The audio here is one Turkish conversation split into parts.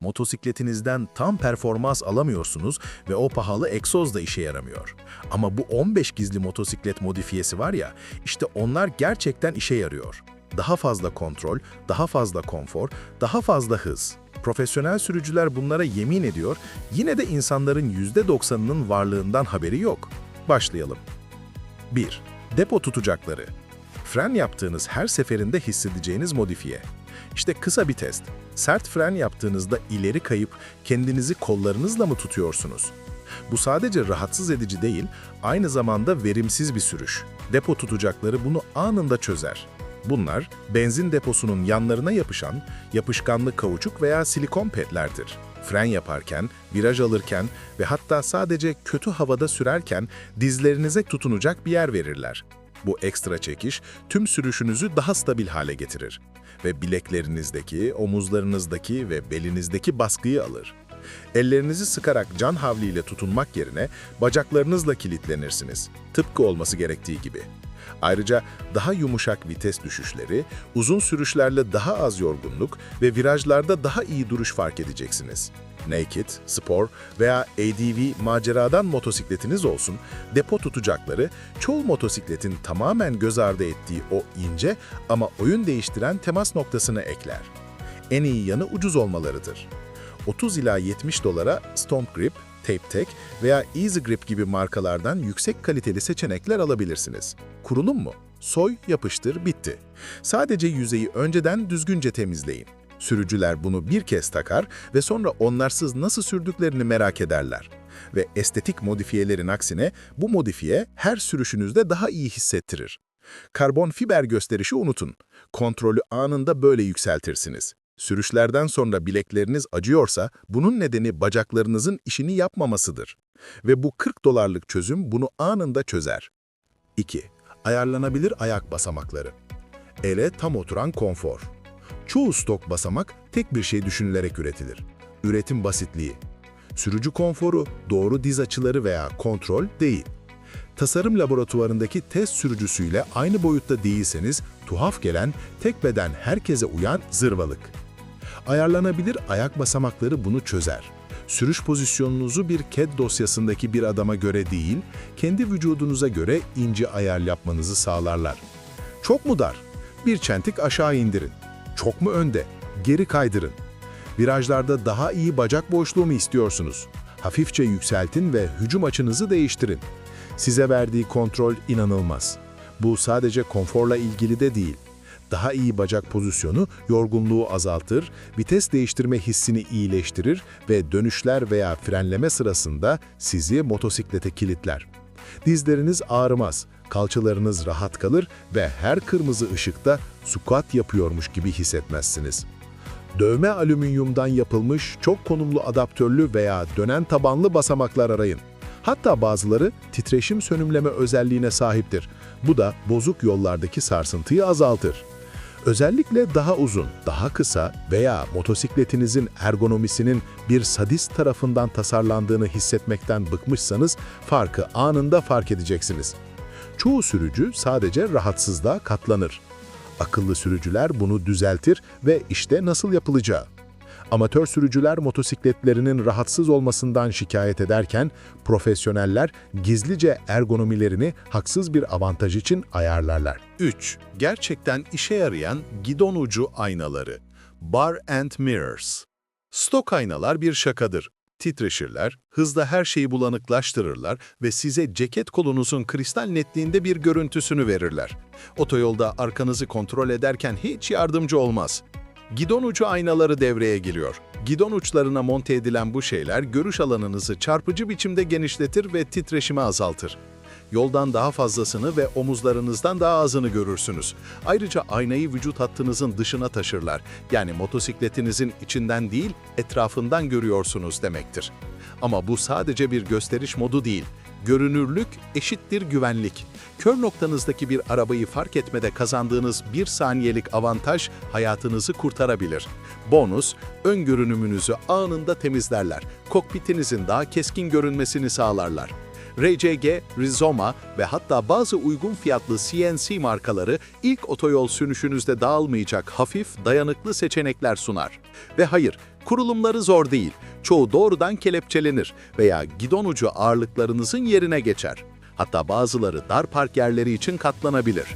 Motosikletinizden tam performans alamıyorsunuz ve o pahalı egzoz da işe yaramıyor. Ama bu 15 gizli motosiklet modifiyesi var ya, işte onlar gerçekten işe yarıyor. Daha fazla kontrol, daha fazla konfor, daha fazla hız. Profesyonel sürücüler bunlara yemin ediyor, yine de insanların %90'ının varlığından haberi yok. Başlayalım. 1. Depo tutacakları. Fren yaptığınız her seferinde hissedeceğiniz modifiye. İşte kısa bir test. Sert fren yaptığınızda ileri kayıp kendinizi kollarınızla mı tutuyorsunuz? Bu sadece rahatsız edici değil, aynı zamanda verimsiz bir sürüş. Depo tutacakları bunu anında çözer. Bunlar, benzin deposunun yanlarına yapışan, yapışkanlı kauçuk veya silikon petlerdir. Fren yaparken, viraj alırken ve hatta sadece kötü havada sürerken dizlerinize tutunacak bir yer verirler. Bu ekstra çekiş tüm sürüşünüzü daha stabil hale getirir ve bileklerinizdeki, omuzlarınızdaki ve belinizdeki baskıyı alır. Ellerinizi sıkarak can havliyle tutunmak yerine bacaklarınızla kilitlenirsiniz. Tıpkı olması gerektiği gibi. Ayrıca daha yumuşak vites düşüşleri, uzun sürüşlerle daha az yorgunluk ve virajlarda daha iyi duruş fark edeceksiniz. Naked, spor veya ADV maceradan motosikletiniz olsun, depo tutacakları çoğu motosikletin tamamen göz ardı ettiği o ince ama oyun değiştiren temas noktasını ekler. En iyi yanı ucuz olmalarıdır. 30 ila 70 dolara Stomp Grip, Tape veya Easy Grip gibi markalardan yüksek kaliteli seçenekler alabilirsiniz. Kurulum mu? Soy, yapıştır, bitti. Sadece yüzeyi önceden düzgünce temizleyin. Sürücüler bunu bir kez takar ve sonra onlarsız nasıl sürdüklerini merak ederler. Ve estetik modifiyelerin aksine bu modifiye her sürüşünüzde daha iyi hissettirir. Karbon fiber gösterişi unutun. Kontrolü anında böyle yükseltirsiniz. Sürüşlerden sonra bilekleriniz acıyorsa bunun nedeni bacaklarınızın işini yapmamasıdır. Ve bu 40 dolarlık çözüm bunu anında çözer. 2. Ayarlanabilir ayak basamakları. Ele tam oturan konfor. Çoğu stok basamak tek bir şey düşünülerek üretilir. Üretim basitliği. Sürücü konforu, doğru diz açıları veya kontrol değil. Tasarım laboratuvarındaki test sürücüsüyle aynı boyutta değilseniz tuhaf gelen, tek beden herkese uyan zırvalık. Ayarlanabilir ayak basamakları bunu çözer. Sürüş pozisyonunuzu bir CAD dosyasındaki bir adama göre değil, kendi vücudunuza göre ince ayar yapmanızı sağlarlar. Çok mu dar? Bir çentik aşağı indirin. Çok mu önde? Geri kaydırın. Virajlarda daha iyi bacak boşluğu mu istiyorsunuz? Hafifçe yükseltin ve hücum açınızı değiştirin. Size verdiği kontrol inanılmaz. Bu sadece konforla ilgili de değil. Daha iyi bacak pozisyonu yorgunluğu azaltır, vites değiştirme hissini iyileştirir ve dönüşler veya frenleme sırasında sizi motosiklete kilitler. Dizleriniz ağrımaz, kalçalarınız rahat kalır ve her kırmızı ışıkta squat yapıyormuş gibi hissetmezsiniz. Dövme alüminyumdan yapılmış çok konumlu adaptörlü veya dönen tabanlı basamaklar arayın. Hatta bazıları titreşim sönümleme özelliğine sahiptir. Bu da bozuk yollardaki sarsıntıyı azaltır. Özellikle daha uzun, daha kısa veya motosikletinizin ergonomisinin bir sadist tarafından tasarlandığını hissetmekten bıkmışsanız farkı anında fark edeceksiniz. Çoğu sürücü sadece rahatsızlığa katlanır. Akıllı sürücüler bunu düzeltir ve işte nasıl yapılacağı. Amatör sürücüler motosikletlerinin rahatsız olmasından şikayet ederken, profesyoneller gizlice ergonomilerini haksız bir avantaj için ayarlarlar. 3. Gerçekten işe yarayan gidon ucu aynaları. Bar and Mirrors. Stok aynalar bir şakadır. Titreşirler, hızla her şeyi bulanıklaştırırlar ve size ceket kolunuzun kristal netliğinde bir görüntüsünü verirler. Otoyolda arkanızı kontrol ederken hiç yardımcı olmaz. Gidon ucu aynaları devreye giriyor. Gidon uçlarına monte edilen bu şeyler görüş alanınızı çarpıcı biçimde genişletir ve titreşimi azaltır. Yoldan daha fazlasını ve omuzlarınızdan daha azını görürsünüz. Ayrıca aynayı vücut hattınızın dışına taşırlar. Yani motosikletinizin içinden değil, etrafından görüyorsunuz demektir. Ama bu sadece bir gösteriş modu değil. Görünürlük eşittir güvenlik. Kör noktanızdaki bir arabayı fark etmede kazandığınız bir saniyelik avantaj hayatınızı kurtarabilir. Bonus, ön görünümünüzü anında temizlerler. Kokpitinizin daha keskin görünmesini sağlarlar. RCG, Rizoma ve hatta bazı uygun fiyatlı CNC markaları ilk otoyol sürüşünüzde dağılmayacak hafif, dayanıklı seçenekler sunar. Ve hayır, Kurulumları zor değil. Çoğu doğrudan kelepçelenir veya gidon ucu ağırlıklarınızın yerine geçer. Hatta bazıları dar park yerleri için katlanabilir.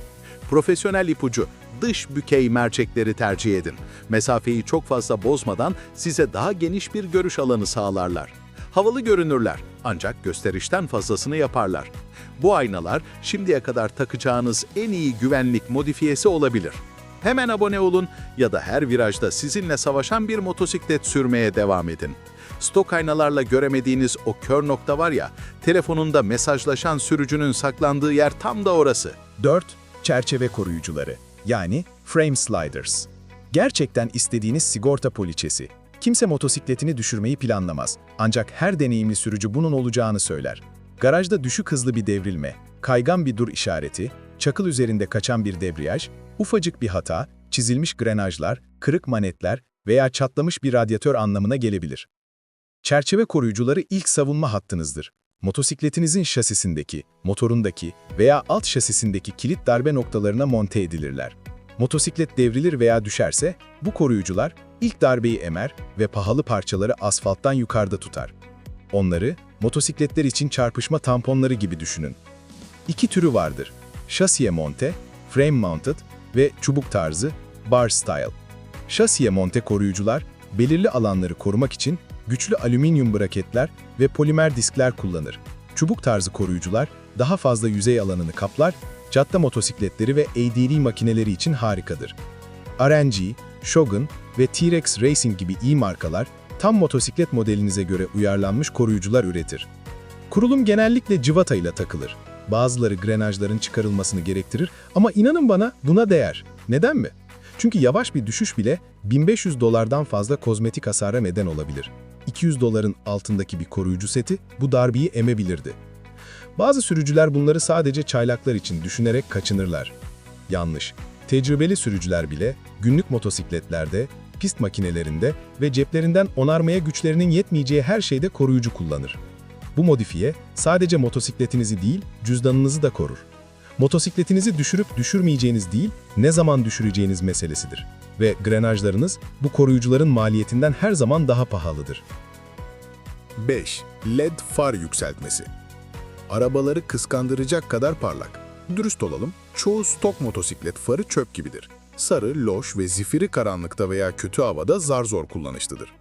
Profesyonel ipucu, dış bükey mercekleri tercih edin. Mesafeyi çok fazla bozmadan size daha geniş bir görüş alanı sağlarlar. Havalı görünürler ancak gösterişten fazlasını yaparlar. Bu aynalar şimdiye kadar takacağınız en iyi güvenlik modifiyesi olabilir. Hemen abone olun ya da her virajda sizinle savaşan bir motosiklet sürmeye devam edin. Stok aynalarla göremediğiniz o kör nokta var ya, telefonunda mesajlaşan sürücünün saklandığı yer tam da orası. 4. Çerçeve koruyucuları yani frame sliders. Gerçekten istediğiniz sigorta poliçesi. Kimse motosikletini düşürmeyi planlamaz. Ancak her deneyimli sürücü bunun olacağını söyler. Garajda düşük hızlı bir devrilme, kaygan bir dur işareti, çakıl üzerinde kaçan bir debriyaj, ufacık bir hata, çizilmiş grenajlar, kırık manetler veya çatlamış bir radyatör anlamına gelebilir. Çerçeve koruyucuları ilk savunma hattınızdır. Motosikletinizin şasisindeki, motorundaki veya alt şasisindeki kilit darbe noktalarına monte edilirler. Motosiklet devrilir veya düşerse, bu koruyucular ilk darbeyi emer ve pahalı parçaları asfalttan yukarıda tutar. Onları, motosikletler için çarpışma tamponları gibi düşünün. İki türü vardır. Şasiye monte, frame mounted ve çubuk tarzı, bar style. Şasiye monte koruyucular, belirli alanları korumak için güçlü alüminyum braketler ve polimer diskler kullanır. Çubuk tarzı koruyucular daha fazla yüzey alanını kaplar, cadde motosikletleri ve ADV makineleri için harikadır. RNG, Shogun ve T-Rex Racing gibi iyi markalar tam motosiklet modelinize göre uyarlanmış koruyucular üretir. Kurulum genellikle cıvata ile takılır. Bazıları grenajların çıkarılmasını gerektirir ama inanın bana buna değer. Neden mi? Çünkü yavaş bir düşüş bile 1500 dolardan fazla kozmetik hasara neden olabilir. 200 doların altındaki bir koruyucu seti bu darbeyi emebilirdi. Bazı sürücüler bunları sadece çaylaklar için düşünerek kaçınırlar. Yanlış. Tecrübeli sürücüler bile günlük motosikletlerde, pist makinelerinde ve ceplerinden onarmaya güçlerinin yetmeyeceği her şeyde koruyucu kullanır. Bu modifiye sadece motosikletinizi değil, cüzdanınızı da korur. Motosikletinizi düşürüp düşürmeyeceğiniz değil, ne zaman düşüreceğiniz meselesidir. Ve grenajlarınız bu koruyucuların maliyetinden her zaman daha pahalıdır. 5. LED far yükseltmesi. Arabaları kıskandıracak kadar parlak. Dürüst olalım, çoğu stok motosiklet farı çöp gibidir. Sarı, loş ve zifiri karanlıkta veya kötü havada zar zor kullanışlıdır.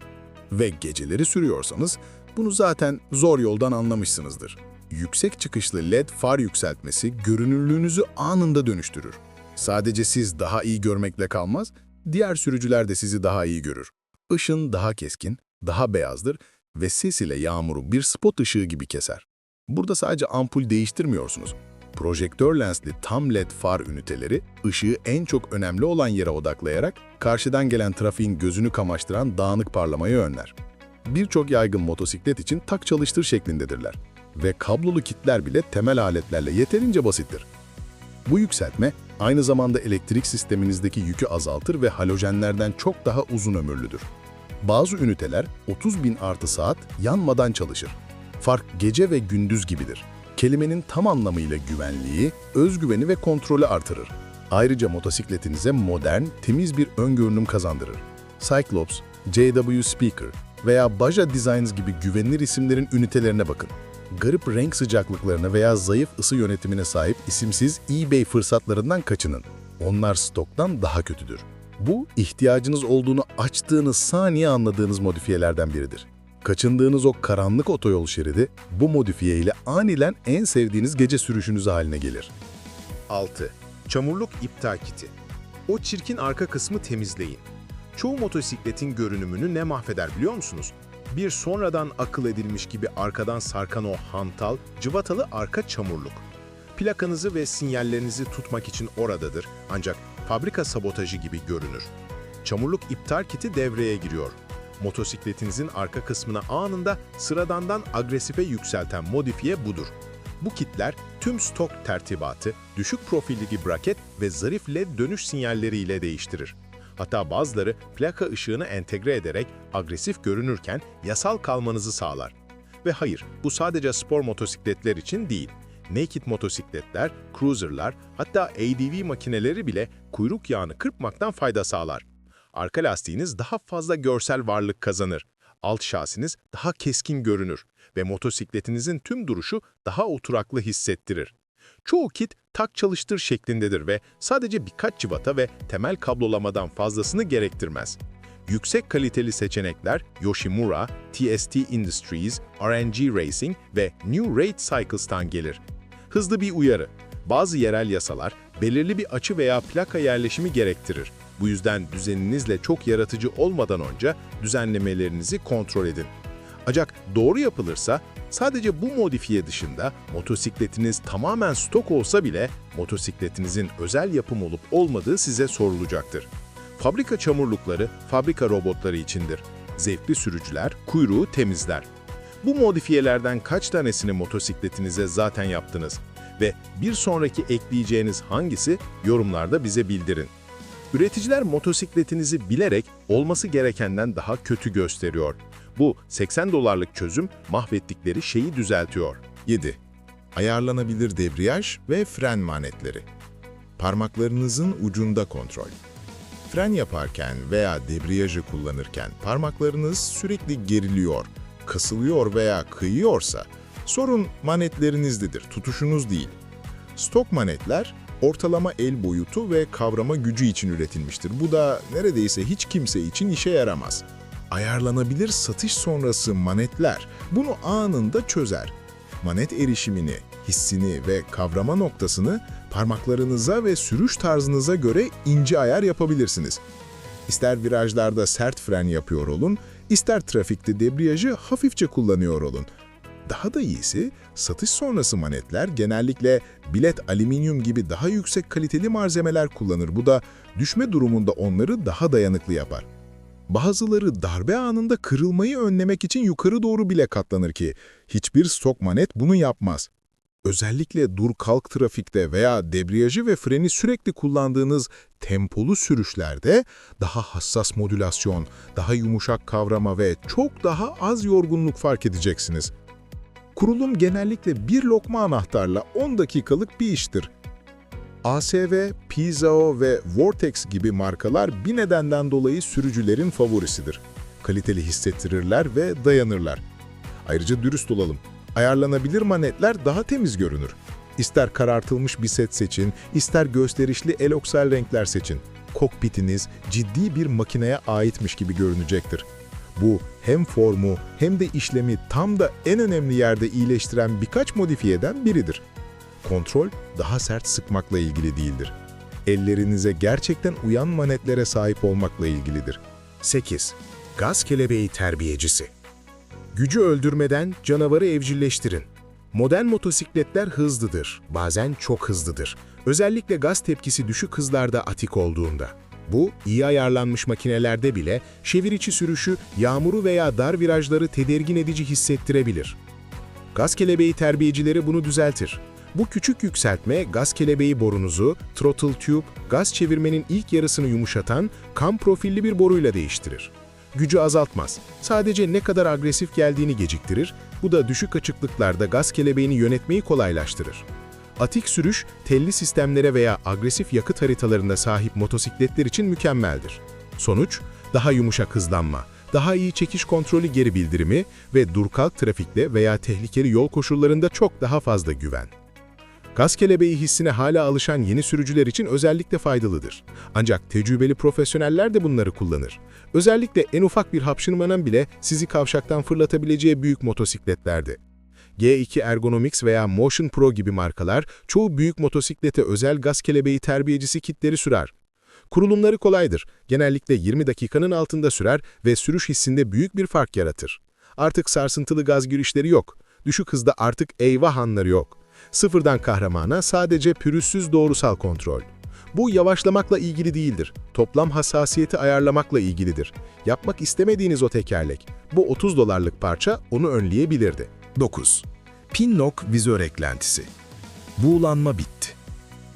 Ve geceleri sürüyorsanız bunu zaten zor yoldan anlamışsınızdır. Yüksek çıkışlı LED far yükseltmesi görünürlüğünüzü anında dönüştürür. Sadece siz daha iyi görmekle kalmaz, diğer sürücüler de sizi daha iyi görür. Işın daha keskin, daha beyazdır ve ses ile yağmuru bir spot ışığı gibi keser. Burada sadece ampul değiştirmiyorsunuz. Projektör lensli tam LED far üniteleri ışığı en çok önemli olan yere odaklayarak karşıdan gelen trafiğin gözünü kamaştıran dağınık parlamayı önler. Birçok yaygın motosiklet için tak çalıştır şeklindedirler ve kablolu kitler bile temel aletlerle yeterince basittir. Bu yükseltme aynı zamanda elektrik sisteminizdeki yükü azaltır ve halojenlerden çok daha uzun ömürlüdür. Bazı üniteler 30 bin artı saat yanmadan çalışır. Fark gece ve gündüz gibidir. Kelimenin tam anlamıyla güvenliği, özgüveni ve kontrolü artırır. Ayrıca motosikletinize modern, temiz bir ön görünüm kazandırır. Cyclops, JW Speaker veya Baja Designs gibi güvenilir isimlerin ünitelerine bakın. Garip renk sıcaklıklarına veya zayıf ısı yönetimine sahip isimsiz eBay fırsatlarından kaçının. Onlar stoktan daha kötüdür. Bu, ihtiyacınız olduğunu açtığınız saniye anladığınız modifiyelerden biridir. Kaçındığınız o karanlık otoyol şeridi bu modifiye ile aniden en sevdiğiniz gece sürüşünüz haline gelir. 6. Çamurluk iptal kiti. O çirkin arka kısmı temizleyin. Çoğu motosikletin görünümünü ne mahveder biliyor musunuz? Bir sonradan akıl edilmiş gibi arkadan sarkan o hantal, cıvatalı arka çamurluk. Plakanızı ve sinyallerinizi tutmak için oradadır ancak fabrika sabotajı gibi görünür. Çamurluk iptal kiti devreye giriyor. Motosikletinizin arka kısmına anında sıradandan agresife yükselten modifiye budur. Bu kitler tüm stok tertibatı, düşük profildeki braket ve zarif led dönüş sinyalleriyle değiştirir. Hatta bazıları plaka ışığını entegre ederek agresif görünürken yasal kalmanızı sağlar. Ve hayır, bu sadece spor motosikletler için değil. Naked motosikletler, cruiserlar, hatta ADV makineleri bile kuyruk yağını kırpmaktan fayda sağlar. Arka lastiğiniz daha fazla görsel varlık kazanır. Alt şasiniz daha keskin görünür ve motosikletinizin tüm duruşu daha oturaklı hissettirir. Çoğu kit tak çalıştır şeklindedir ve sadece birkaç cıvata ve temel kablolamadan fazlasını gerektirmez. Yüksek kaliteli seçenekler Yoshimura, TST Industries, RNG Racing ve New Rate Cycles'tan gelir. Hızlı bir uyarı. Bazı yerel yasalar belirli bir açı veya plaka yerleşimi gerektirir. Bu yüzden düzeninizle çok yaratıcı olmadan önce düzenlemelerinizi kontrol edin. Ancak doğru yapılırsa sadece bu modifiye dışında motosikletiniz tamamen stok olsa bile motosikletinizin özel yapım olup olmadığı size sorulacaktır. Fabrika çamurlukları fabrika robotları içindir. Zevkli sürücüler kuyruğu temizler. Bu modifiyelerden kaç tanesini motosikletinize zaten yaptınız? Ve bir sonraki ekleyeceğiniz hangisi yorumlarda bize bildirin. Üreticiler motosikletinizi bilerek olması gerekenden daha kötü gösteriyor. Bu 80 dolarlık çözüm mahvettikleri şeyi düzeltiyor. 7. Ayarlanabilir debriyaj ve fren manetleri. Parmaklarınızın ucunda kontrol. Fren yaparken veya debriyajı kullanırken parmaklarınız sürekli geriliyor, kasılıyor veya kıyıyorsa sorun manetlerinizdedir, tutuşunuz değil. Stok manetler ortalama el boyutu ve kavrama gücü için üretilmiştir. Bu da neredeyse hiç kimse için işe yaramaz. Ayarlanabilir satış sonrası manetler bunu anında çözer. Manet erişimini, hissini ve kavrama noktasını parmaklarınıza ve sürüş tarzınıza göre ince ayar yapabilirsiniz. İster virajlarda sert fren yapıyor olun, ister trafikte debriyajı hafifçe kullanıyor olun. Daha da iyisi, satış sonrası manetler genellikle bilet alüminyum gibi daha yüksek kaliteli malzemeler kullanır. Bu da düşme durumunda onları daha dayanıklı yapar. Bazıları darbe anında kırılmayı önlemek için yukarı doğru bile katlanır ki hiçbir stok manet bunu yapmaz. Özellikle dur kalk trafikte veya debriyajı ve freni sürekli kullandığınız tempolu sürüşlerde daha hassas modülasyon, daha yumuşak kavrama ve çok daha az yorgunluk fark edeceksiniz. Kurulum genellikle bir lokma anahtarla 10 dakikalık bir iştir. ASV, Pizzao ve Vortex gibi markalar bir nedenden dolayı sürücülerin favorisidir. Kaliteli hissettirirler ve dayanırlar. Ayrıca dürüst olalım. Ayarlanabilir manetler daha temiz görünür. İster karartılmış bir set seçin, ister gösterişli eloksal renkler seçin. Kokpitiniz ciddi bir makineye aitmiş gibi görünecektir. Bu hem formu hem de işlemi tam da en önemli yerde iyileştiren birkaç modifiyeden biridir. Kontrol daha sert sıkmakla ilgili değildir. Ellerinize gerçekten uyan manetlere sahip olmakla ilgilidir. 8. Gaz kelebeği terbiyecisi. Gücü öldürmeden canavarı evcilleştirin. Modern motosikletler hızlıdır, bazen çok hızlıdır. Özellikle gaz tepkisi düşük hızlarda atik olduğunda. Bu, iyi ayarlanmış makinelerde bile çevir içi sürüşü, yağmuru veya dar virajları tedirgin edici hissettirebilir. Gaz kelebeği terbiyecileri bunu düzeltir. Bu küçük yükseltme gaz kelebeği borunuzu, throttle tube, gaz çevirmenin ilk yarısını yumuşatan kam profilli bir boruyla değiştirir. Gücü azaltmaz. Sadece ne kadar agresif geldiğini geciktirir, bu da düşük açıklıklarda gaz kelebeğini yönetmeyi kolaylaştırır. Atik sürüş, telli sistemlere veya agresif yakıt haritalarında sahip motosikletler için mükemmeldir. Sonuç, daha yumuşak hızlanma, daha iyi çekiş kontrolü geri bildirimi ve dur kalk trafikte veya tehlikeli yol koşullarında çok daha fazla güven. Gaz kelebeği hissine hala alışan yeni sürücüler için özellikle faydalıdır. Ancak tecrübeli profesyoneller de bunları kullanır. Özellikle en ufak bir hapşırmanın bile sizi kavşaktan fırlatabileceği büyük motosikletlerde. G2 Ergonomics veya Motion Pro gibi markalar çoğu büyük motosiklete özel gaz kelebeği terbiyecisi kitleri sürer. Kurulumları kolaydır. Genellikle 20 dakikanın altında sürer ve sürüş hissinde büyük bir fark yaratır. Artık sarsıntılı gaz girişleri yok. Düşük hızda artık eyvah anları yok. Sıfırdan kahramana sadece pürüzsüz doğrusal kontrol. Bu yavaşlamakla ilgili değildir. Toplam hassasiyeti ayarlamakla ilgilidir. Yapmak istemediğiniz o tekerlek. Bu 30 dolarlık parça onu önleyebilirdi. 9. Pinlock vizör eklentisi. Buğulanma bitti.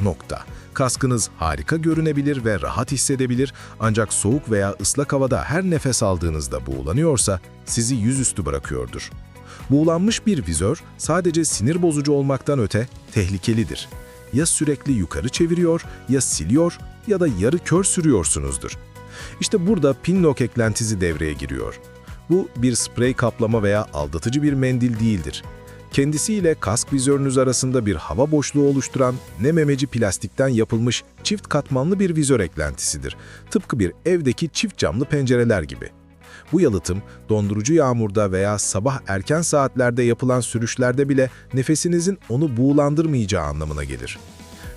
Nokta. Kaskınız harika görünebilir ve rahat hissedebilir ancak soğuk veya ıslak havada her nefes aldığınızda buğulanıyorsa sizi yüzüstü bırakıyordur. Buğulanmış bir vizör sadece sinir bozucu olmaktan öte tehlikelidir. Ya sürekli yukarı çeviriyor, ya siliyor ya da yarı kör sürüyorsunuzdur. İşte burada pinlock eklentisi devreye giriyor. Bu bir sprey kaplama veya aldatıcı bir mendil değildir. Kendisiyle kask vizörünüz arasında bir hava boşluğu oluşturan ne memeci plastikten yapılmış çift katmanlı bir vizör eklentisidir. Tıpkı bir evdeki çift camlı pencereler gibi. Bu yalıtım dondurucu yağmurda veya sabah erken saatlerde yapılan sürüşlerde bile nefesinizin onu buğulandırmayacağı anlamına gelir.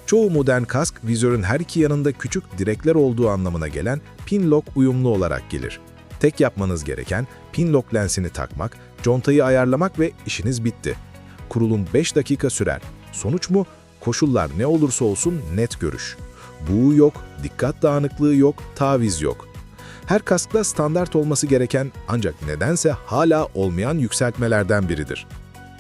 Çoğu modern kask vizörün her iki yanında küçük direkler olduğu anlamına gelen pinlock uyumlu olarak gelir. Tek yapmanız gereken pinlock lensini takmak, contayı ayarlamak ve işiniz bitti. Kurulum 5 dakika sürer. Sonuç mu? Koşullar ne olursa olsun net görüş. Buğu yok, dikkat dağınıklığı yok, taviz yok. Her kaskta standart olması gereken ancak nedense hala olmayan yükseltmelerden biridir.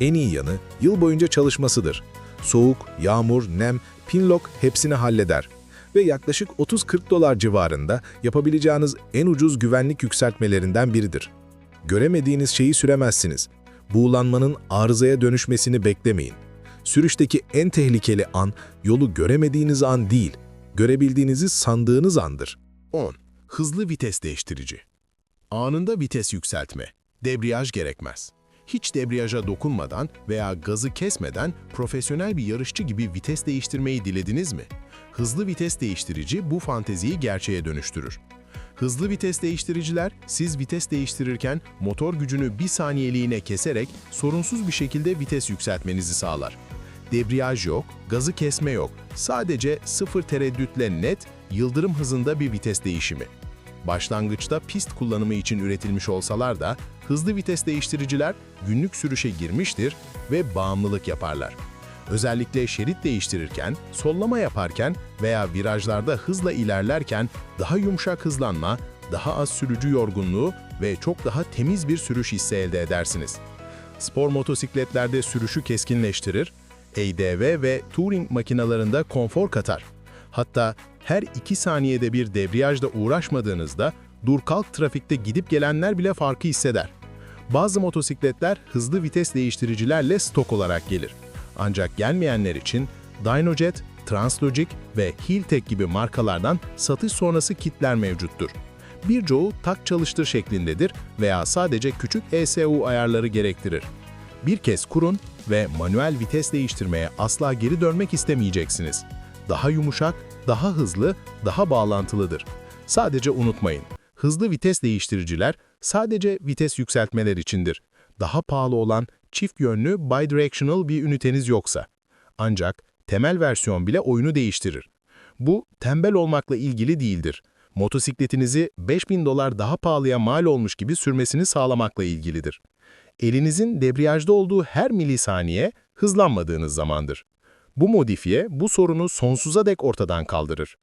En iyi yanı yıl boyunca çalışmasıdır. Soğuk, yağmur, nem, pinlock hepsini halleder. Ve yaklaşık 30-40 dolar civarında yapabileceğiniz en ucuz güvenlik yükseltmelerinden biridir. Göremediğiniz şeyi süremezsiniz. Buğulanmanın arızaya dönüşmesini beklemeyin. Sürüşteki en tehlikeli an yolu göremediğiniz an değil, görebildiğinizi sandığınız andır. 10. Hızlı vites değiştirici. Anında vites yükseltme. Debriyaj gerekmez. Hiç debriyaja dokunmadan veya gazı kesmeden profesyonel bir yarışçı gibi vites değiştirmeyi dilediniz mi? Hızlı vites değiştirici bu fanteziyi gerçeğe dönüştürür. Hızlı vites değiştiriciler, siz vites değiştirirken motor gücünü bir saniyeliğine keserek sorunsuz bir şekilde vites yükseltmenizi sağlar. Debriyaj yok, gazı kesme yok. Sadece sıfır tereddütle net, yıldırım hızında bir vites değişimi. Başlangıçta pist kullanımı için üretilmiş olsalar da hızlı vites değiştiriciler günlük sürüşe girmiştir ve bağımlılık yaparlar. Özellikle şerit değiştirirken, sollama yaparken veya virajlarda hızla ilerlerken daha yumuşak hızlanma, daha az sürücü yorgunluğu ve çok daha temiz bir sürüş hissi elde edersiniz. Spor motosikletlerde sürüşü keskinleştirir, ADV ve touring makinalarında konfor katar. Hatta her iki saniyede bir debriyajla uğraşmadığınızda dur kalk trafikte gidip gelenler bile farkı hisseder. Bazı motosikletler hızlı vites değiştiricilerle stok olarak gelir. Ancak gelmeyenler için Dynojet, Translogic ve Heeltech gibi markalardan satış sonrası kitler mevcuttur. Birçoğu tak çalıştır şeklindedir veya sadece küçük ESU ayarları gerektirir. Bir kez kurun ve manuel vites değiştirmeye asla geri dönmek istemeyeceksiniz. Daha yumuşak, daha hızlı, daha bağlantılıdır. Sadece unutmayın, hızlı vites değiştiriciler sadece vites yükseltmeler içindir. Daha pahalı olan çift yönlü bidirectional bir üniteniz yoksa. Ancak temel versiyon bile oyunu değiştirir. Bu tembel olmakla ilgili değildir. Motosikletinizi 5000 dolar daha pahalıya mal olmuş gibi sürmesini sağlamakla ilgilidir. Elinizin debriyajda olduğu her milisaniye hızlanmadığınız zamandır. Bu modifiye bu sorunu sonsuza dek ortadan kaldırır.